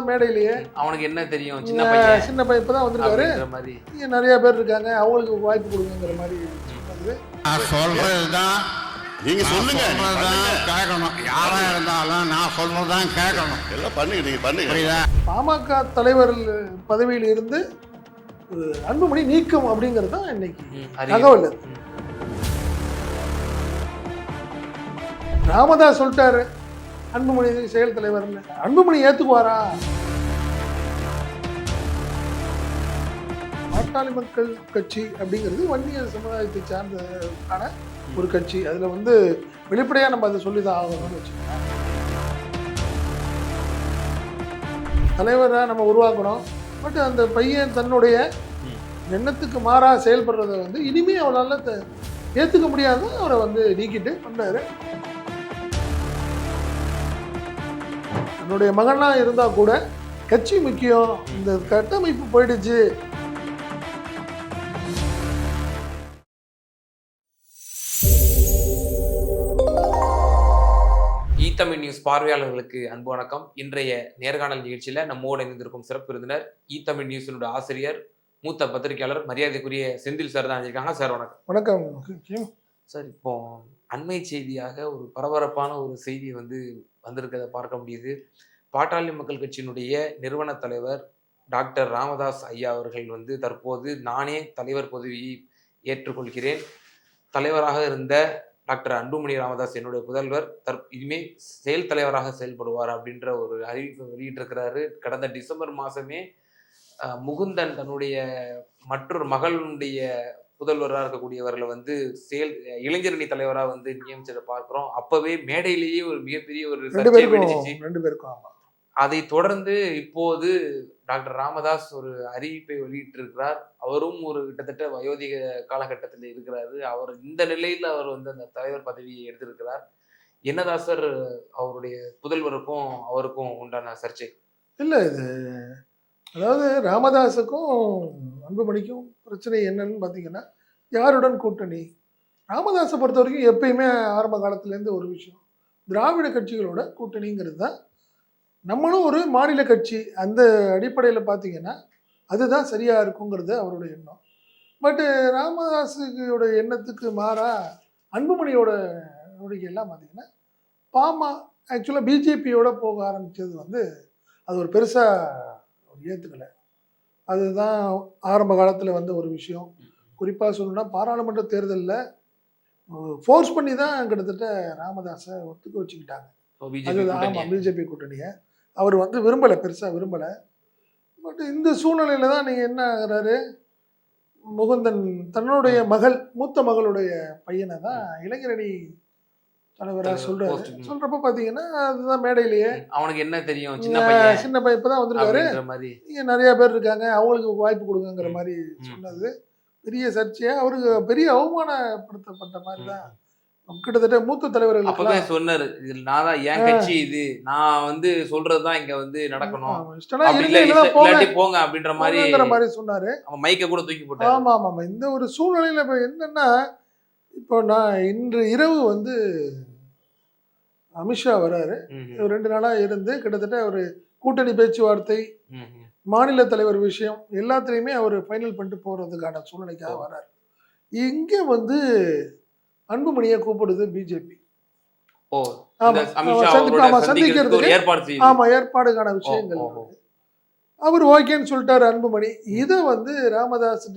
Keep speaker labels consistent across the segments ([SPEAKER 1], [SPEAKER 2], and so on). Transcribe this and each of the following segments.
[SPEAKER 1] தான் மேடையிலேயே.
[SPEAKER 2] அவனுக்கு என்ன தெரியும்? சின்ன பையன்.
[SPEAKER 1] சின்ன பையன் இப்போ தான் வந்திருக்காரு
[SPEAKER 2] மாதிரி.
[SPEAKER 1] இங்க நிறைய பேர் இருக்காங்க. அவங்களுக்கு வாய்ப்பு கொடுங்கிற மாதிரி சொன்னது
[SPEAKER 3] நான் சொல்றதுதான்
[SPEAKER 4] நீங்க சொல்லுங்க.
[SPEAKER 3] கேட்கணும். யாரா இருந்தாலும் நான் சொல்றதுதான் கேட்கணும்.
[SPEAKER 4] எல்லாம் பண்ணுங்க நீங்க பண்ணுங்க.
[SPEAKER 3] புரியுதா?
[SPEAKER 1] பாமக தலைவர் பதவியில் இருந்து அன்புமணி நீக்கம் அப்படிங்கிறது தான் இன்னைக்கு. தகவல். அது. ராமதாஸ் சொல்லிட்டாரு. அன்புமணி செயல் தலைவர்னு அன்புமணி ஏத்துக்குவாரா? பாட்டாளி மக்கள் கட்சி அப்படிங்கிறது வன்னிய சமுதாயத்தை சார்ந்ததுக்கான ஒரு கட்சி. அதில் வந்து வெளிப்படையாக நம்ம அதை சொல்லி தான் ஆகணும்னு வச்சுக்கோங்க. தலைவரை நம்ம உருவாக்கணும். பட் அந்த பையன் தன்னுடைய எண்ணத்துக்கு மாறாக செயல்படுறத வந்து இனிமே அவளால் ஏற்றுக்க ஏத்துக்க முடியாது. அவரை வந்து நீக்கிட்டு வந்தாரு தன்னுடைய மகனா இருந்தா கூட கட்சி முக்கியம். இந்த கட்டமைப்பு போயிடுச்சு.
[SPEAKER 2] தமிழ் நியூஸ் பார்வையாளர்களுக்கு அன்பு வணக்கம். இன்றைய நேர்காணல் நிகழ்ச்சியில நம்மோடு இணைந்திருக்கும் சிறப்பு விருந்தினர் ஈ தமிழ் நியூஸினுடைய ஆசிரியர் மூத்த பத்திரிகையாளர் மரியாதைக்குரிய செந்தில் சார் தான் இருக்காங்க. சார் வணக்கம்.
[SPEAKER 1] வணக்கம். கிம்.
[SPEAKER 2] சார் இப்போ அண்மை செய்தியாக ஒரு பரபரப்பான ஒரு செய்தி வந்து வந்திருக்கிறத பார்க்க முடியுது. பாட்டாளி மக்கள் கட்சியினுடைய நிறுவன தலைவர் டாக்டர் ராமதாஸ் ஐயா அவர்கள் வந்து தற்போது நானே தலைவர் பதவியை ஏற்றுக்கொள்கிறேன். தலைவராக இருந்த டாக்டர் அன்புமணி ராமதாஸ் என்னுடைய புதல்வர். தற் இனிமே செயல் தலைவராக செயல்படுவார் அப்படின்ற ஒரு அறிவிப்பை வெளியிட்டிருக்கிறாரு. கடந்த டிசம்பர் மாதமே முகுந்தன் தன்னுடைய மற்றொரு மகளுடைய புதல்வராக இருக்கக்கூடியவர்களை வந்து செயல் இளைஞரணி தலைவராக வந்து நியமிச்சதை பார்க்கிறோம். அப்பவே மேடையிலேயே ஒரு மிகப்பெரிய ஒரு
[SPEAKER 1] ரெண்டு பேருக்கும்
[SPEAKER 2] அதை தொடர்ந்து இப்போது டாக்டர் ராமதாஸ் ஒரு அறிவிப்பை வெளியிட்டிருக்கிறார். அவரும் ஒரு கிட்டத்தட்ட வயோதிக காலகட்டத்தில் இருக்கிறாரு. அவர் இந்த நிலையில் அவர் வந்து அந்த தலைவர் பதவியை எடுத்திருக்கிறார். என்னதான் சார் அவருடைய புதல்வருக்கும் அவருக்கும் உண்டான சர்ச்சை?
[SPEAKER 1] இல்லை இது அதாவது ராமதாஸுக்கும் அன்புமணிக்கும் பிரச்சனை என்னன்னு பார்த்தீங்கன்னா யாருடன் கூட்டணி? ராமதாஸை பொறுத்த வரைக்கும் எப்பயுமே ஆரம்ப காலத்துலேருந்து ஒரு விஷயம். திராவிட கட்சிகளோட கூட்டணிங்கிறது தான். நம்மளும் ஒரு மாநில கட்சி. அந்த அடிப்படையில் பார்த்தீங்கன்னா அதுதான் சரியாக இருக்குங்கிறது அவருடைய எண்ணம். பட்டு ராமதாஸுடைய எண்ணத்துக்கு மாறாக அன்புமணியோட நடவடிக்கையெல்லாம் பார்த்திங்கன்னா பார்த்தீங்கன்னா பாமா ஆக்சுவலாக பிஜேபியோட போக ஆரம்பித்தது வந்து அது ஒரு பெருசாக ஏற்றுக்கலை அதுதான் ஆரம்ப காலத்தில் வந்த ஒரு விஷயம். குறிப்பாக சொல்லணும்னா பாராளுமன்ற தேர்தலில் ஃபோர்ஸ் பண்ணி தான் கிட்டத்தட்ட ராமதாஸை ஒத்துக்க வச்சுக்கிட்டாங்க. ஆமாம் பிஜேபி கூட்டணியை. அவர் வந்து விரும்பலை பெருசாக விரும்பலை. பட் இந்த சூழ்நிலையில தான் நீங்கள் என்ன ஆகுறாரு? முகுந்தன் தன்னுடைய மகள் மூத்த மகளுடைய பையனை தான் இளைஞரணி தலைவராக
[SPEAKER 2] தலைவர்
[SPEAKER 1] சொல்றாரு. சொல்றப்ப பார்த்தீங்கன்னா அதுதான் மேடையிலேயே.
[SPEAKER 2] அவனுக்கு என்ன தெரியும் சின்ன பையன்
[SPEAKER 1] சின்ன பையன் இப்போ தான் வந்திருக்காரு
[SPEAKER 2] மாதிரி.
[SPEAKER 1] இங்கே நிறைய பேர் இருக்காங்க அவங்களுக்கு வாய்ப்பு கொடுங்கங்கிற
[SPEAKER 2] ம்.
[SPEAKER 1] மாதிரி. சொன்னது. பெரிய சர்ச்சையா அவருக்கு பெரிய அவமானப்படுத்தப்பட்ட மாதிரி தான். கிட்டத்தட்ட மூத்த தலைவர்கள்
[SPEAKER 2] சொன்னாரு இது நான் தான் என் கட்சி இது நான் வந்து சொல்றதுதான் இங்க வந்து நடக்கணும். இல்லாட்டி போங்க. அப்படின்ற மாதிரி
[SPEAKER 1] மாதிரி சொன்னாரு.
[SPEAKER 2] அவன் மைக்க கூட தூக்கி போட்டாரு.
[SPEAKER 1] ஆமா ஆமா ஆமா. இந்த ஒரு சூழ்நிலையில இப்போ என்னன்னா இப்போ நான் இன்று இரவு வந்து அமித்ஷா வராரு. ரெண்டு நாளா இருந்து கிட்டத்தட்ட ஒரு கூட்டணி பேச்சுவார்த்தை. மாநில தலைவர் விஷயம் எல்லாத்துலேயுமே அவர் ஃபைனல் பண்ணிட்டு போகிறதுக்கான சூழ்நிலைக்காக வரார். இங்கே வந்து அன்புமணியை கூப்பிடுது பிஜேபி.
[SPEAKER 2] சந்திக்கிறதுக்கு
[SPEAKER 1] ஆமா ஏற்பாடுக்கான விஷயங்கள். அவர் ஓகேன்னு சொல்லிட்டாரு அன்புமணி. இதை வந்து ராமதாஸ்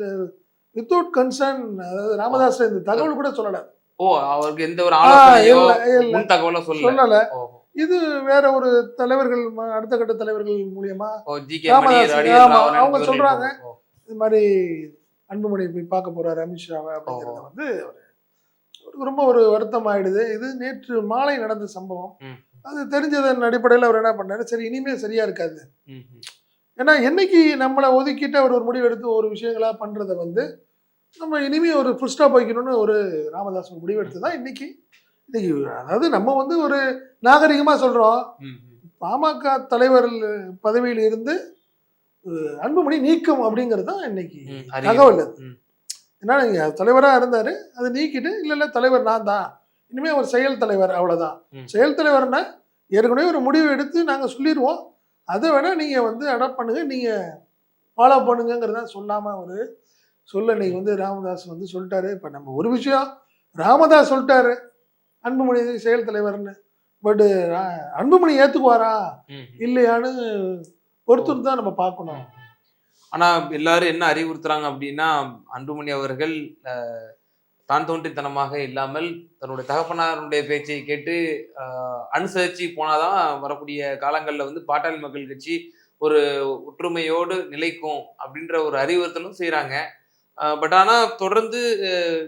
[SPEAKER 1] வித்தவுட் கன்சர்ன் அதாவது ராமதாஸ் இந்த தகவல் கூட சொல்லல.
[SPEAKER 2] ஓ அவருக்கு எந்த ஒரு ஆலோசனையோ தகவலும் சொல்லல.
[SPEAKER 1] இது வேற ஒரு தலைவர்கள் அடுத்த கட்ட தலைவர்கள் மூலியமா அவங்க சொல்றாங்க. இது மாதிரி அன்புமணி போய் பார்க்க போறாரு அமித்ஷாவை அப்படிங்கிறத. வந்து ரொம்ப ஒரு வருத்தம் ஆயிடுது. இது நேற்று மாலை நடந்த சம்பவம். அது தெரிஞ்சதன் அடிப்படையில் அவர் என்ன பண்ணாரு? சரி இனிமே சரியா இருக்காது. ஏன்னா என்னைக்கு நம்மளை ஒதுக்கிட்டு அவர் ஒரு முடிவு எடுத்து ஒரு விஷயங்களா பண்றதை வந்து நம்ம இனிமே ஒரு ஃபுல் ஸ்டாப் வைக்கணும்னு ஒரு ராமதாஸ் ஒரு முடிவு எடுத்து தான் இன்னைக்கு இன்னைக்கு அதாவது நம்ம வந்து ஒரு நாகரிகமா சொல்றோம்
[SPEAKER 2] ம், ம்.
[SPEAKER 1] பாமக தலைவர் பதவியில் இருந்து அன்புமணி நீக்கம் அப்படிங்கிறது தான் இன்னைக்கு. தகவல். ஏன்னா நீங்க தலைவராக இருந்தாரு அதை நீக்கிட்டு இல்லை இல்லை தலைவர் நான் தான் இனிமே ஒரு செயல் தலைவர் அவ்வளவுதான்
[SPEAKER 2] ம்.
[SPEAKER 1] செயல் தலைவர்னா ஏற்கனவே ஒரு முடிவு எடுத்து நாங்க சொல்லிடுவோம் அதை வேணால் நீங்கள் வந்து அடாப்ட் பண்ணுங்க நீங்கள் ஃபாலோ பண்ணுங்கிறத சொல்லாமல் ஒரு சொல்ல இன்னைக்கு வந்து ராமதாஸ் வந்து சொல்லிட்டாரு. இப்போ நம்ம ஒரு விஷயம் ராமதாஸ் சொல்லிட்டாரு. அன்புமணி செயல் தலைவர்னு. பட்டு அன்புமணி ஏற்றுக்குவாரா. இல்லையான்னு பொறுத்துன்னு தான் நம்ம பார்க்கணும்.
[SPEAKER 2] ஆனா எல்லாரும் என்ன அறிவுறுத்துறாங்க அப்படின்னா அன்புமணி அவர்கள் தான் தோன்றித்தனமாக இல்லாமல் தன்னுடைய தகப்பனாருடைய பேச்சை கேட்டு அஹ், அனுசரிச்சு போனாதான் வரக்கூடிய காலங்கள்ல வந்து பாட்டாளி மக்கள் கட்சி ஒரு ஒற்றுமையோடு நிலைக்கும் அப்படின்ற ஒரு அறிவுறுத்தலும் செய்றாங்க. பட் ஆனால் தொடர்ந்து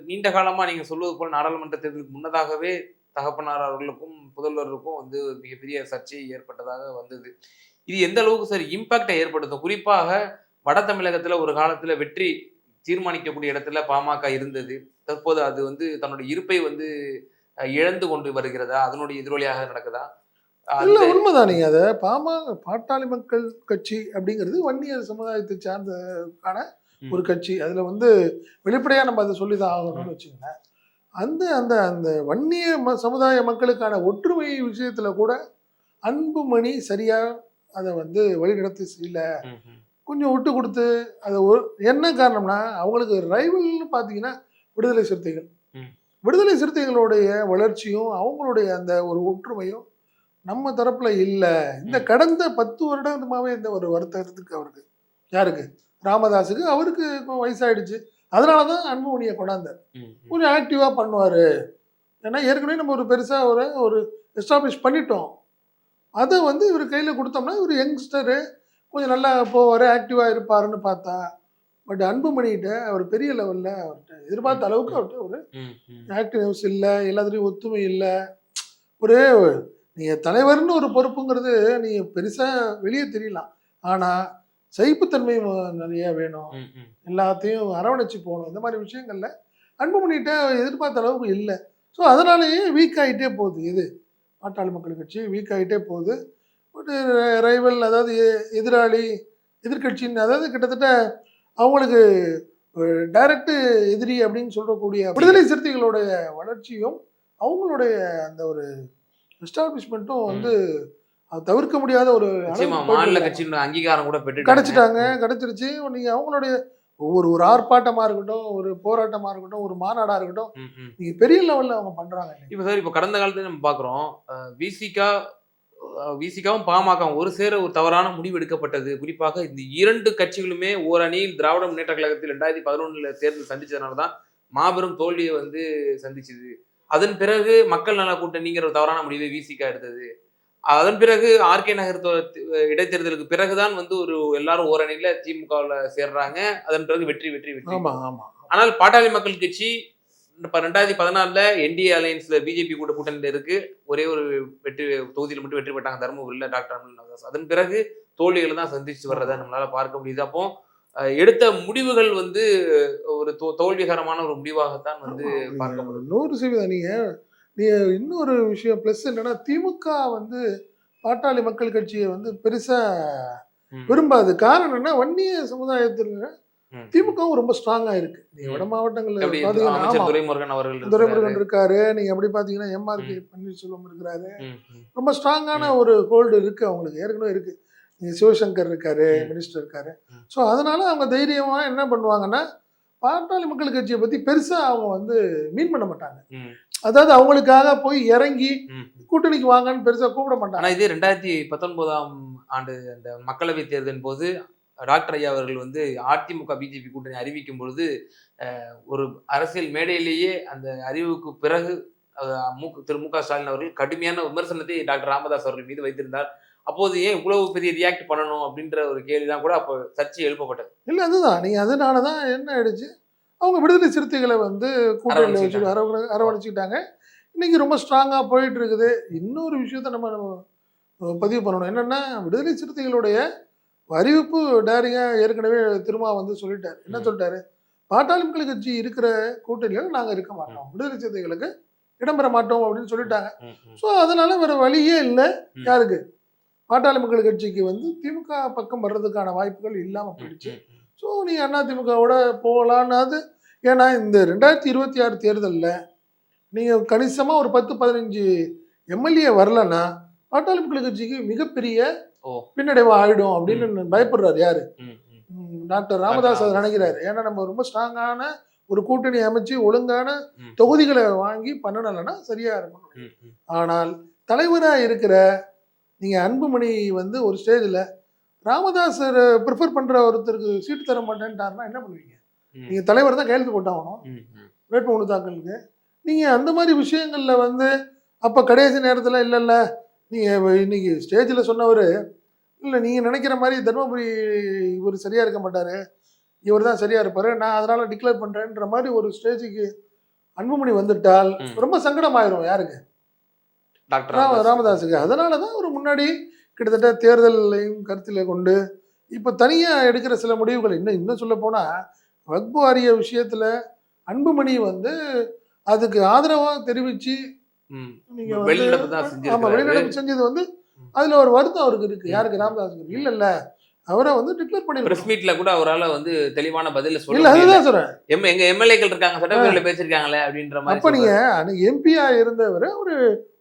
[SPEAKER 2] நீண்ட காலமாக நீங்கள் சொல்வது போல் நாடாளுமன்ற தேர்தலுக்கு முன்னதாகவே தகப்பனார் அவர்களுக்கும் புதல்வருக்கும் வந்து மிகப்பெரிய சர்ச்சை ஏற்பட்டதாக வந்தது. இது எந்த அளவுக்கு சார் இம்பாக்டை ஏற்படுத்தும்? குறிப்பாக வட தமிழகத்தில் ஒரு காலத்தில் வெற்றி தீர்மானிக்கக்கூடிய இடத்துல பாமக இருந்தது. தற்போது அது வந்து தன்னுடைய இருப்பை வந்து இழந்து கொண்டு வருகிறதா? அதனுடைய எதிரொலியாக நடக்குதா?
[SPEAKER 1] இல்லை உண்மைதான். அதை பாமக பாட்டாளி மக்கள் கட்சி அப்படிங்கிறது வன்னியர் சமுதாயத்தை
[SPEAKER 2] சார்ந்த
[SPEAKER 1] ஒரு கட்சி அதுல வந்து வெளிப்படையா நம்ம அதை சொல்லி தான் ஆகணும்னு வச்சுக்கோங்களேன். அந்த அந்த அந்த வன்னிய ம சமுதாய மக்களுக்கான ஒற்றுமை விஷயத்துல கூட அன்புமணி சரியா அதை வந்து வழிநடத்தி
[SPEAKER 2] ம்.
[SPEAKER 1] கொஞ்சம் விட்டு கொடுத்து அதை ஒரு என்ன காரணம்னா அவங்களுக்கு ரைவல்னு பார்த்தீங்கன்னா விடுதலை சிறுத்தைகள். விடுதலை சிறுத்தைகளுடைய வளர்ச்சியும் அவங்களுடைய அந்த ஒரு ஒற்றுமையும் நம்ம தரப்புல இல்லை. இந்த. கடந்த பத்து வருடமாவே இந்த ஒரு வருத்தத்துக்கு அவருக்கு. யாருக்கு? ராமதாஸுக்கு அவருக்கு இப்போ வயசாயிடுச்சு. அதனால தான் அன்புமணியை கொண்டாந்தார். கொஞ்சம் ஆக்டிவாக பண்ணுவார். ஏன்னா ஏற்கனவே நம்ம ஒரு பெருசாக ஒரு ஒரு எஸ்டாப்ளிஷ் பண்ணிட்டோம். அதை வந்து இவர் கையில் கொடுத்தோம்னா இவர் யங்ஸ்டரு கொஞ்சம் நல்லா போவார் ஆக்டிவாக இருப்பாருன்னு பார்த்தா. பட் அன்புமணிகிட்ட அவர் பெரிய லெவலில் அவர்கிட்ட எதிர்பார்த்த அளவுக்கு அவர்கிட்ட ஒரு. ஆக்டிவ்னஸ் இல்லை எல்லாத்துலேயும் ஒத்துமை இல்லை. ஒரு நீங்கள் தலைவர்னு ஒரு பொறுப்புங்கிறது நீங்கள் பெருசாக வெளியே தெரியலாம். ஆனால் சகிப்புத்தன்மை நிறைய வேணும். எல்லாத்தையும் அரவணைச்சு போகணும். இந்த மாதிரி விஷயங்கள்ல அன்புமணிகிட்ட எதிர்பார்த்த அளவுக்கு இல்லை. ஸோ அதனாலேயே வீக் ஆகிட்டே போகுது இது. பாட்டாளி மக்கள் கட்சி வீக் ஆகிட்டே போகுது. பட் ரைவல் அதாவது எ- எதிராளி எதிர்க்கட்சின்னு அதாவது கிட்டத்தட்ட அவங்களுக்கு டைரக்ட் எதிரி அப்படின்னு சொல்லக்கூடிய விடுதலை சிறுத்தைகளுடைய வளர்ச்சியும் அவங்களுடைய அந்த ஒரு எஸ்டாப்ளிஷ்மெண்ட்டும் வந்து அது தவிர்க்க முடியாத ஒரு
[SPEAKER 2] மாநில கட்சியின் அங்கீகாரம் கூட பெற்று
[SPEAKER 1] கிடைச்சிட்டாங்க கிடைச்சிருச்சு. நீங்க அவங்களுடைய ஒவ்வொரு ஒரு ஆர்ப்பாட்டமா இருக்கட்டும் ஒரு போராட்டமா இருக்கட்டும் ஒரு மாநாடா இருக்கட்டும் நீங்க பெரிய லெவல்ல அவங்க பண்றாங்க.
[SPEAKER 2] இப்ப சார் இப்ப கடந்த காலத்துல நம்ம பாக்குறோம் விசிகா விசிகாவும் பாமகவும் ஒரு சேர ஒரு தவறான முடிவு எடுக்கப்பட்டது. குறிப்பாக இந்த இரண்டு கட்சிகளுமே ஓரணியில் திராவிட முன்னேற்ற கழகத்தில் ரெண்டாயிரத்தி பதினொன்னுல தேர்தல் சந்திச்சதுனால தான் மாபெரும் தோல்வியை வந்து சந்திச்சது. அதன் பிறகு மக்கள் நல கூட்டணிங்கிற ஒரு தவறான முடிவை விசிகா எடுத்தது. அதன் பிறகு ஆர்கே நகர் இடைத்தேர்தலுக்கு பிறகுதான் வந்து ஒரு எல்லாரும் ஓரணியில திமுகவுல சேர்றாங்க. அதன் பிறகு வெற்றி வெற்றி வெற்றி.
[SPEAKER 1] ஆமா ஆமா.
[SPEAKER 2] ஆனால் பாட்டாளி மக்கள் கட்சி இப்ப ரெண்டாயிரத்தி பதினாலுல என்டிஏ அலையன்ஸ்ல பிஜேபி கூட கூட்டணியில இருக்கு. ஒரே ஒரு வெற்றி தொகுதியில் மட்டும் வெற்றி பெற்றாங்க. தருமபுரியில டாக்டர் அன்புல் அதன் பிறகு தோல்விகளை தான் சந்திச்சு வர்றதை நம்மளால பார்க்க முடியுது. அப்போ எடுத்த முடிவுகள் வந்து ஒரு தோல்விகரமான ஒரு முடிவாகத்தான் வந்து
[SPEAKER 1] ஆமா.
[SPEAKER 2] பார்க்கப்படுது
[SPEAKER 1] நூறு சதவீதம். நீங்க நீங்க இன்னொரு விஷயம் ப்ளஸ் என்னன்னா திமுக வந்து பாட்டாளி மக்கள் கட்சியை வந்து பெருசா. விரும்பாது காரணம் என்ன வன்னிய சமுதாயத்துல. திமுகவும் ரொம்ப ஸ்ட்ராங்கா இருக்கு நீங்க
[SPEAKER 2] ம்.
[SPEAKER 1] வட மாவட்டங்கள்ல.
[SPEAKER 2] துரைமுருகன்.
[SPEAKER 1] இருக்காரு நீங்க எப்படி பாத்தீங்கன்னா எம்ஆர்கே பன்னீர்செல்வம் இருக்கிறாரு. ரொம்ப ஸ்ட்ராங்கான ஒரு ஹோல்டு இருக்கு அவங்களுக்கு ஏற்கனவே இருக்கு சிவசங்கர் இருக்காரு. மினிஸ்டர் இருக்காரு. ஸோ அதனால அவங்க தைரியமா என்ன பண்ணுவாங்கன்னா பாட்டாளி மக்கள் கட்சியை பத்தி பெருசா அவங்க வந்து மீன் பண்ண மாட்டாங்க. அதாவது அவங்களுக்காக போய் இறங்கி. கூட்டணிக்கு வாங்கன்னு பெருசா கூப்பிட
[SPEAKER 2] ஆனா
[SPEAKER 1] மாட்டாங்க
[SPEAKER 2] இது ரெண்டாயிரத்தி பத்தொன்பதாம் ஆண்டு அந்த மக்களவை தேர்தலின் போது டாக்டர் ஐயா அவர்கள் வந்து அதிமுக பிஜேபி கூட்டணி அறிவிக்கும் பொழுது ஒரு அரசியல் மேடையிலேயே அந்த அறிவுக்கு பிறகு மு திரு மு க ஸ்டாலின் அவர்கள் கடுமையான விமர்சனத்தை டாக்டர் ராமதாஸ் அவர்கள் மீது வைத்திருந்தார் அப்போது ஏன் இவ்வளவு பெரிய ரியாக்ட் பண்ணணும் அப்படின்ற ஒரு கேள்விதான் கூட அப்போ சர்ச்சை எழுப்பப்பட்டது.
[SPEAKER 1] இல்ல அதுதான். நீங்க அதனால தான் என்ன ஆயிடுச்சு? அவங்க விடுதலை சிறுத்தைகளை வந்து கூட்டணியில் வச்சு. அரவணை அரவணைச்சிக்கிட்டாங்க. இன்னைக்கு ரொம்ப ஸ்ட்ராங்கா போயிட்டு இருக்குது இன்னொரு விஷயத்த நம்ம நம்ம பதிவு பண்ணணும். என்னன்னா விடுதலை சிறுத்தைகளுடைய அறிவிப்பு டேரிங்கா ஏற்கனவே திருமா வந்து சொல்லிட்டாரு. என்ன. சொல்லிட்டாரு? பாட்டாளி மக்கள் கட்சி இருக்கிற கூட்டணியில நாங்க இருக்க மாட்டோம். விடுதலை சிறுத்தைகளுக்கு இடம்பெற மாட்டோம் அப்படின்னு சொல்லிட்டாங்க. ஸோ அதனால வேற வழியே இல்லை. யாருக்கு? பாட்டாளி மக்கள் கட்சிக்கு வந்து திமுக பக்கம் வர்றதுக்கான வாய்ப்புகள் இல்லாம
[SPEAKER 2] ம்,
[SPEAKER 1] போயிடுச்சு. ஸோ நீ அண்ணா திமுகவோட போகலான்னாது ஏன்னா இந்த ரெண்டாயிரத்தி இருபத்தி ஆறு தேர்தலில் நீங்கள் கணிசமாக ஒரு பத்து பதினஞ்சு எம்எல்ஏ வரலன்னா பாட்டாளி மக்கள் கட்சிக்கு மிகப்பெரிய பின்னடைவு ஆயிடும் அப்படின்னு பயப்படுறாரு யாரு? டாக்டர் ராமதாஸ் அதை நினைக்கிறாரு. ஏன்னா நம்ம ரொம்ப ஸ்ட்ராங்கான ஒரு கூட்டணி அமைச்சு ஒழுங்கான. தொகுதிகளை வாங்கி பண்ணணும்னா சரியா இருக்கும்
[SPEAKER 2] ம், ம்.
[SPEAKER 1] ஆனால் தலைவராக இருக்கிற நீங்க அன்புமணி வந்து ஒரு ஸ்டேஜில் ராமதாஸர் ப்ரிஃபர் பண்ற ஒருத்தருக்கு சீட்டு தர மாட்டேன்ட்டாருன்னா என்ன பண்ணுவீங்க
[SPEAKER 2] ம்.
[SPEAKER 1] நீங்க தலைவர் தான் கையெழுத்து போட்டாகணும். வேட்புமனு தாக்கலுக்கு நீங்க அந்த மாதிரி விஷயங்கள்ல வந்து அப்ப கடைசி நேரத்துல இல்ல இல்ல நீங்க இன்னைக்கு ஸ்டேஜில் சொன்னவர் இல்ல நீங்க நினைக்கிற மாதிரி தர்மபுரி இவர் சரியா இருக்க மாட்டாரு இவர் தான் சரியா இருப்பாரு நான் அதனால டிக்ளேர் பண்றேன்ற மாதிரி ஒரு ஸ்டேஜுக்கு அன்புமணி வந்துட்டால். ரொம்ப சங்கடமாயிரும் யாருக்கு
[SPEAKER 2] டாக்டர்
[SPEAKER 1] ராம
[SPEAKER 2] ராமதாஸ்.
[SPEAKER 1] ராமதாஸுக்கு அதனால தான் ஒரு முன்னாடி கிட்டத்தட்ட தேர்தலையும் கருத்தில் கொண்டு இப்போ தனியாக எடுக்கிற சில முடிவுகள் இன்னும் இன்னும் சொல்ல போனால் வக்பு வாரிய விஷயத்தில் அன்புமணி வந்து அதுக்கு ஆதரவாக தெரிவித்து. நீங்கள்
[SPEAKER 2] வெளிநடப்பு
[SPEAKER 1] ஆமாம் செஞ்சது வந்து. அதில் ஒரு வருத்தம் அவருக்கு இருக்கு
[SPEAKER 2] ம்.
[SPEAKER 1] யாருக்கு ராமதாஸுக்கு இல்ல இல்ல அவரை வந்து டிக்ளேர்
[SPEAKER 2] பிரஸ்
[SPEAKER 1] பண்ணிருக்கோம்
[SPEAKER 2] மீட்ல கூட அவரால வந்து தெளிவான பதில சொல்ல.
[SPEAKER 1] அதுதான் சொல்றேன்
[SPEAKER 2] எம் எங்க எம்எல்ஏக்கள் இருக்காங்க சட்டமன்றத்துல பேசிருக்காங்களே அப்படின்ற மாதிரி
[SPEAKER 1] அப்ப நீங்க எம்பியா இருந்தவரை ஒரு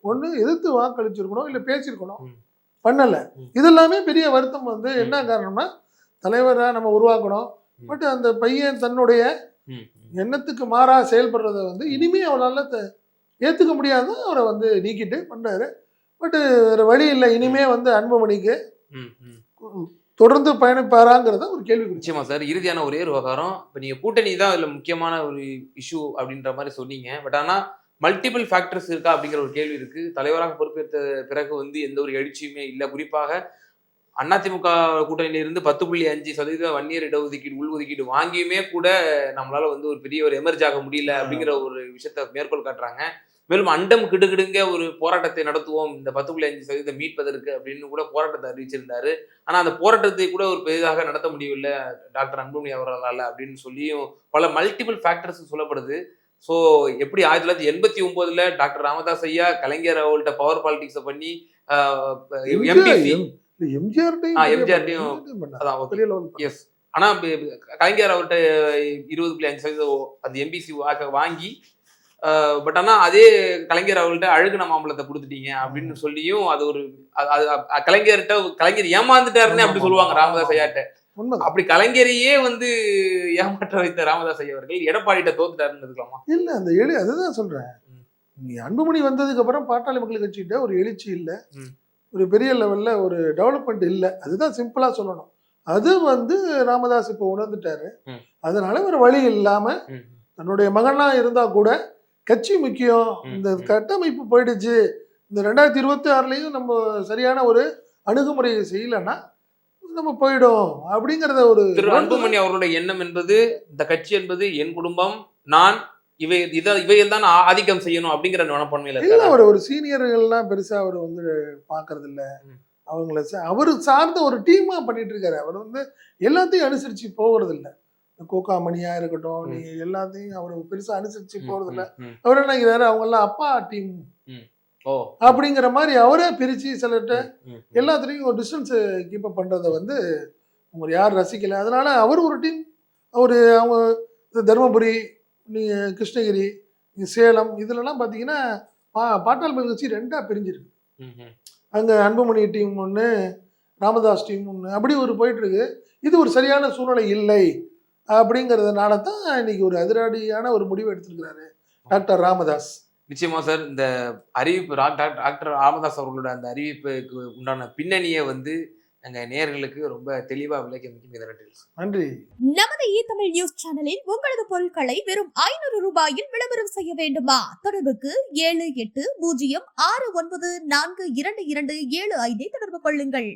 [SPEAKER 1] ஒண்ணு எதிர்த்து வாக்களிச்சிருக்கணும் இல்ல பேசியிருக்கணும். பண்ணல. இதெல்லாமே பெரிய வருத்தம் வந்து. என்ன காரணம்னா தலைவரா நம்ம உருவாக்கணும். பட் அந்த பையன் தன்னுடைய. எண்ணத்துக்கு மாறா செயல்படுறத வந்து இனிமே அவரால் ஏத்துக்க முடியாத அவரை வந்து நீக்கிட்டு பண்றாரு பட் வேற வழி இல்லை இனிமே வந்து அன்புமணிக்கு. தொடர்ந்து பயணிப்பாராங்கிறத ஒரு கேள்வி
[SPEAKER 2] நிச்சயமா சார் இறுதியான ஒரே ஒரு விவகாரம் இப்போ நீங்க கூட்டணி தான் இதுல முக்கியமான ஒரு இஷ்யூ அப்படின்ற மாதிரி சொன்னீங்க பட் ஆனா மல்டிபிள் ஃபேக்டர்ஸ் இருக்கா அப்படிங்கிற ஒரு கேள்வி இருக்கு. தலைவராக பொறுப்பேற்ற பிறகு வந்து எந்த ஒரு எழுச்சியுமே இல்லை. குறிப்பாக அதிமுக கூட்டணியில இருந்து பத்து புள்ளி அஞ்சு சதவீத வன்னியர் இடஒதுக்கீடு உள்ஒதுக்கீடு வாங்கியுமே கூட நம்மளால வந்து ஒரு பெரிய ஒரு எமர்ஜ் ஆக முடியல அப்படிங்கிற ஒரு விஷயத்த மேற்கோள் காட்டுறாங்க. மேலும் அண்டம் கிடுகிடுங்க ஒரு போராட்டத்தை நடத்துவோம். இந்த பத்து புள்ளி அஞ்சு சதவீதம் மீட்பதற்கு அப்படின்னு கூட போராட்டத்தை அறிவிச்சிருந்தாரு. ஆனா அந்த போராட்டத்தை கூட ஒரு பெரிதாக நடத்த முடியவில்லை டாக்டர் அன்புமணி அவர்களால் அப்படின்னு சொல்லியும் பல மல்டிபிள் ஃபேக்டர்ஸ் சொல்லப்படுது. ஸோ எப்படி ஆயிரத்தி தொள்ளாயிரத்தி எண்பத்தி ஒன்பதுல டாக்டர் ராமதாஸ் ஐயா கலைஞர் அவங்கள்ட்ட பவர் பாலிடிக்ஸை பண்ணி எஸ் ஆனா கலைஞர் அவர்கிட்ட இருபது புள்ளி அஞ்சு சதவீதம் அந்த எம்பிசி வாங்கி பட் ஆனா அதே கலைஞர் அவர்கள்ட்ட அழுகுன மாம்பழத்தை கொடுத்துட்டீங்க அப்படின்னு சொல்லியும் அது ஒரு கலைஞர்கிட்ட கலைஞர் ஏமாந்துட்டாருன்னு அப்படி சொல்லுவாங்க ராமதாஸ் ஐயாட்ட. அப்படி கலைஞரையே வந்து ஏமாற்ற வைத்த ராமதாஸ் ஐயா அவர்கள் எடப்பாடிட்ட தோத்துட்டாருன்னு இருக்கலாமா
[SPEAKER 1] இல்ல அந்த எழு அதுதான் சொல்றேன். நீ அன்புமணி வந்ததுக்கு அப்புறம் பாட்டாளி மக்கள் கட்சிகிட்ட ஒரு எழுச்சி இல்ல. ஒரு பெரிய லெவல்ல ஒரு டெவலப்மெண்ட் இல்ல அதுதான் சிம்பிளா சொல்லணும் அது வந்து ராமதாஸ் இப்போ உணர்ந்துட்டாரு. அதனால ஒரு வழி இல்லாம. தன்னுடைய மகனா இருந்தா கூட கட்சி முக்கியம். இந்த. கட்டமைப்பு போயிடுச்சு இந்த ரெண்டாயிரத்தி இருபத்தி ஆறுலயும் நம்ம சரியான ஒரு அணுகுமுறையை செய்யலைன்னா நம்ம போயிடும் அப்படிங்கறத ஒரு
[SPEAKER 2] திரு அன்புமணி அவர்களுடைய எண்ணம் என்பது இந்த கட்சி என்பது என் குடும்பம் நான் இவை இதை இவையில் தான் ஆதிக்கம் செய்யணும் அப்படிங்கிற மனப்பான்மையில
[SPEAKER 1] இல்ல? அவர் ஒரு சீனியர்கள்லாம் பெருசா அவர் வந்து பாக்குறது இல்ல. அவங்கள அவரு சார்ந்த ஒரு டீமா பண்ணிட்டு இருக்காரு அவர் வந்து எல்லாத்தையும் அனுசரிச்சு போகிறது இல்ல கோகா மணியா இருக்கட்டும். நீ எல்லாத்தையும் அவர் பெருசா அனுசரிச்சு போறது இல்ல. அவர் என்ன அவங்க எல்லாம் அப்பா டீம் அப்படிங்கிற மாதிரி அவரே பிரிச்சு சிலர்கிட்ட. எல்லாத்துலேயும் ஒரு டிஸ்டன்ஸ் கீப் அப் பண்றத வந்து அவங்க யாரும் ரசிக்கல. அதனால அவர் ஒரு டீம் அவர் அவங்க தருமபுரி நீங்க கிருஷ்ணகிரி சேலம் இதுலலாம் பார்த்தீங்கன்னா பா பாட்டாளி மக்கள் கட்சி ரெண்டா பிரிஞ்சிருக்கு. அங்கே அன்புமணி டீம் ஒன்று ராமதாஸ் டீம் ஒன்று அப்படி ஒரு போயிட்டு இருக்கு இது ஒரு சரியான சூழ்நிலை இல்லை அப்படிங்கிறதுனால தான் இன்னைக்கு ஒரு அதிரடியான ஒரு முடிவு எடுத்திருக்கிறாரு டாக்டர் ராமதாஸ்.
[SPEAKER 2] நிச்சயமா சார் இந்த அறிவிப்பு டாக்டர் டாக்டர் ராமதாஸ் அவர்களோட அந்த அறிவிப்புக்கு உண்டான பின்னணியை வந்து எங்க நேயர்களுக்கு ரொம்ப தெளிவா விளக்கி மிக்க நன்றி
[SPEAKER 1] நன்றி.
[SPEAKER 5] நமது இ தமிழ் நியூஸ் சேனலில் உங்களது பொருட்களை வெறும் ஐநூறு ரூபாயில் விளம்பரம் செய்ய வேண்டுமா? தொடர்புக்கு ஏழு எட்டு பூஜ்ஜியம் ஆறு ஒன்பது நான்கு இரண்டு இரண்டு ஏழு ஐந்தை தொடர்பு கொள்ளுங்கள்.